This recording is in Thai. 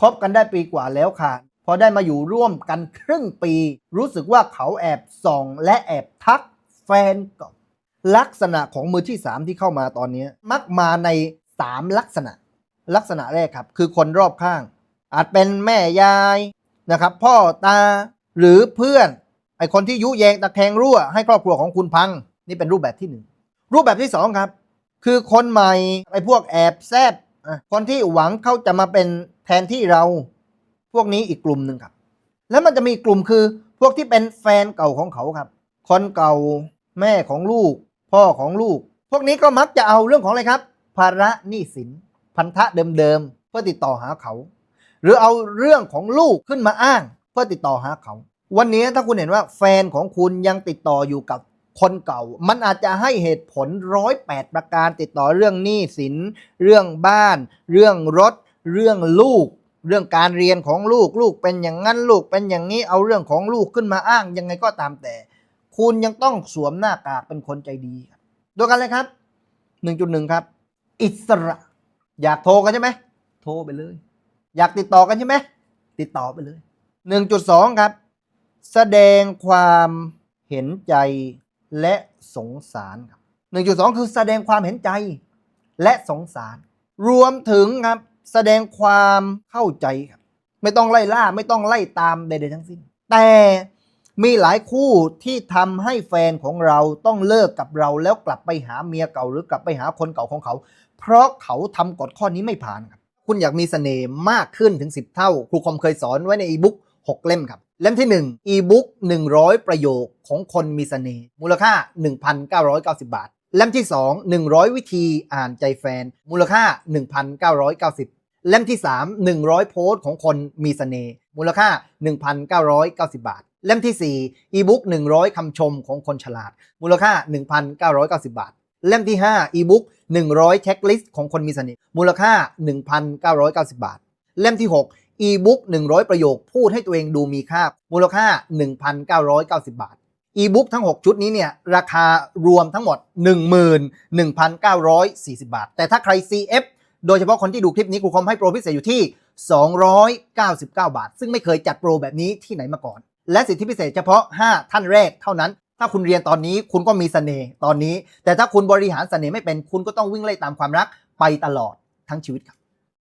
คบกันได้ปีกว่าแล้วค่ะ พอได้มาอยู่ร่วมกันครึ่งปี รู้สึกว่าเขาแอบส่อง และแอบทักแฟนก่าลักษณะของมือที่ 3 ที่เข้ามาตอนนี้ มักมาใน 3 ลักษณะ ลักษณะแรกครับ คือคนรอบข้าง อาจเป็นแม่ยายนะครับ พ่อตาหรือเพื่อนไอคนที่ยุแยงตะแคงรั่วให้ครอบครัวของคุณพัง นี่เป็นรูปแบบที่หนึ่งรูปแบบที่สองครับ คือคนใหม่ไอพวกแอบแซบอะ คนที่หวังเขาจะมาเป็นแทนที่เรา พวกนี้อีกกลุ่มหนึ่งครับ แล้วมันจะมีกลุ่มคือพวกที่เป็นแฟนเก่าของเขาครับ คนเก่าแม่ของลูก พ่อของลูก พวกนี้ก็มักจะเอาเรื่องของอะไรครับ ภาระหนี้สิน พันธะเดิมๆเพื่อติดต่อหาเขา หรือเอาเรื่องของลูกขึ้นมาอ้าง เพื่อติดต่อหาเขา วันนี้ถ้าคุณเห็นว่าแฟนของคุณยังติดต่ออยู่กับ คนเก่า มันอาจจะให้เหตุผลร้อยแปดประการติดต่อเรื่องหนี้สิน เรื่องบ้าน เรื่องรถ เรื่องลูก เรื่องการเรียนของลูกลูกเป็นอย่างนั้นลูกเป็นอย่างนี้เอาเรื่องของลูกขึ้นมาอ้างยังไงก็ตามแต่ คุณยังต้องสวมหน้ากากเป็นคนใจดีครับดูกันเลยครับ 1.1 ครับ อิสระ อยากโทรกันใช่ไหมโทรไปเลย อยากติดต่อกันใช่ไหมติดต่อไปเลย 1.2 ครับ แสดงความเห็นใจ และสงสารครับ 1.2 คือแสดงความเห็นใจและสงสาร รวมถึงครับแสดงความเข้าใจครับ ไม่ต้องไล่ล่าไม่ต้องไล่ตามใดๆทั้งสิ้น แต่มีหลายคู่ที่ทำให้แฟนของเราต้องเลิกกับเราแล้วกลับไปหาเมียเก่าหรือกลับไปหาคนเก่าของเขา เพราะเขาทำกฎข้อนี้ไม่ผ่านครับ คุณอยากมีเสน่ห์มากขึ้นถึง 10 เท่า ครูคอมเคยสอนไว้ในอีบุ๊ก6เล่มครับ เล่มที่ 1 อีบุ๊ก100 ประโยคของคนมีสเสน่ห์มูลค่า 1,990 บาท เล่มที่ 2 100 วิธีอ่านใจแฟน มูลค่า 1,990 เล่มที่ 3 100 โพสต์ของคนมีสเสน่ห์มูลค่า 1,990 บาท เล่มที่ 4 อีบุ๊ก100 คำชมของคนฉลาด มูลค่า 1,990 บาท เล่มที่ 5 อีบุ๊ก100 เช็คลิสต์ของคนมีสเสน่ห์มูลค่า 1,990 บาท เล่มที่ 6 อีบุ๊ก100 ประโยคพูดให้ตัวเองดูมีค่า มูลค่า 1,990 บาท อีบุ๊กทั้ง 6 ชุดนี้เนี่ยราคารวมทั้งหมด 11,940 บาท แต่ถ้าใคร CF โดยเฉพาะคนที่ดูคลิปนี้ครูคอมให้โปรพิเศษอยู่ที่ 299 บาท ซึ่งไม่เคยจัดโปรแบบนี้ที่ไหนมาก่อน และสิทธิพิเศษเฉพาะ 5 ท่านแรกเท่านั้น ถ้าคุณเรียนตอนนี้คุณก็มีเสน่ห์ตอนนี้ แต่ถ้าคุณบริหารเสน่ห์ไม่เป็นคุณก็ต้องวิ่งไล่ตามความรักไปตลอดทั้งชีวิตครับ